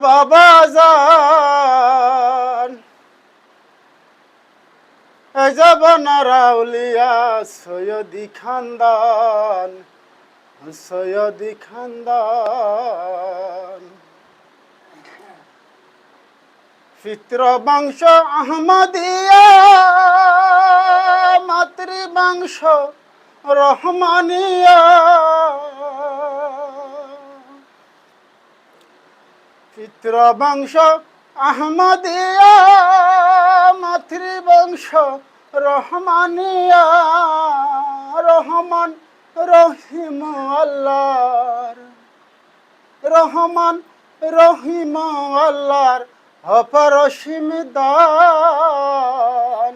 বাবা যান। জবনারা উলিয়া সৈয়দি খানদান সৈয়দি খানদান। ফিত্র বংশ আহমদিয়া মাতৃবংশ রহমানিয়া। পিতৃ বংশ আহমদিয়া, মাতৃবংশ, রহমানিয়া, রহমান রহিম আল্লাহর রহমান রহিম আল্লাহর অপরসীম দান।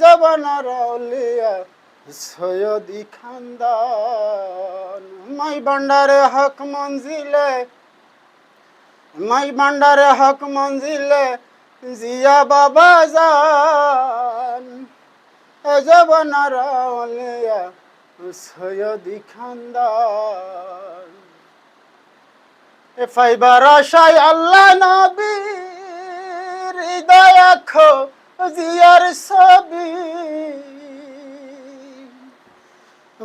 জবানার আউলিয়া সৈয়দি খানদান। মাই ভান্ডারে হক মঞ্জিলে মাই ভান্ডারে হক মঞ্জিলে জিয়া বাবা যান। জবানার আউলিয়া সৈয়দি খানদান। এ ফাইবার আশায় আল্লাহ নবীর হৃদয় আখো জিয়ার ছবি।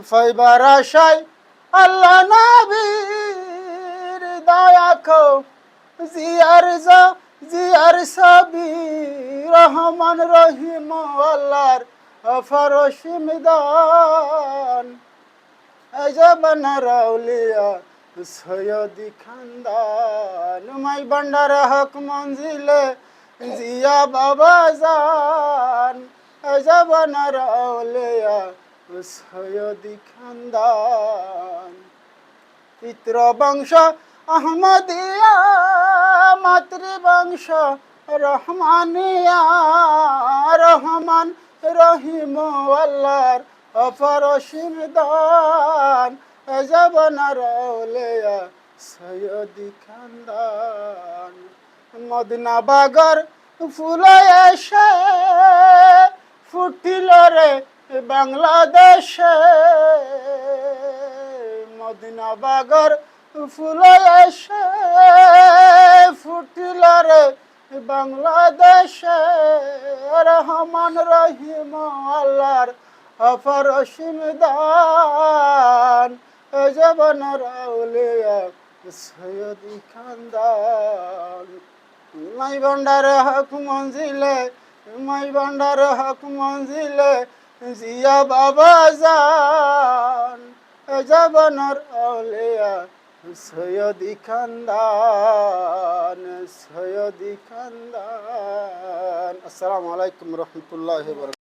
ফাইবার আশায় আল্লাহ নবীর হৃদয় আখো জিয়ার যা, জিয়ার ছবি রহমান রহিম আল্লাহর ফরসিম দান জবানা রাউলিয়া সৈয়দি খানদান। মাই ভান্ডার হক মঞ্জিলে জিয়া বাবা জান। জবানা রাউলিয়া সৈয়দি খানদান। বংশ আহমদিয়া মাতৃবংশ রহমানিয়া রহমান, রহিম আল্লাহর অপরসীম দান। জবনার আউলিয়া সৈয়দি খানদান। মদিনা বাগর ফুল এসে, ফুটিল রে বাংলাদেশে। মদিনা বাগর ফুল এসে ফুটিল রে বাংলাদেশে। রহমান রহিম আল্লাহর অপরসীম দান। জবন সৈয়দি খানদান। মাই ভান্ডার হক মঞ্জিলে, মাই ভান্ডার হক মঞ্জিলে জিয়া বাবা যান জবনর আউলিয়া সৈয়দি খানদান সৈয়দি খানদান আসসালামু আলাইকুম রহমতুল্লাহ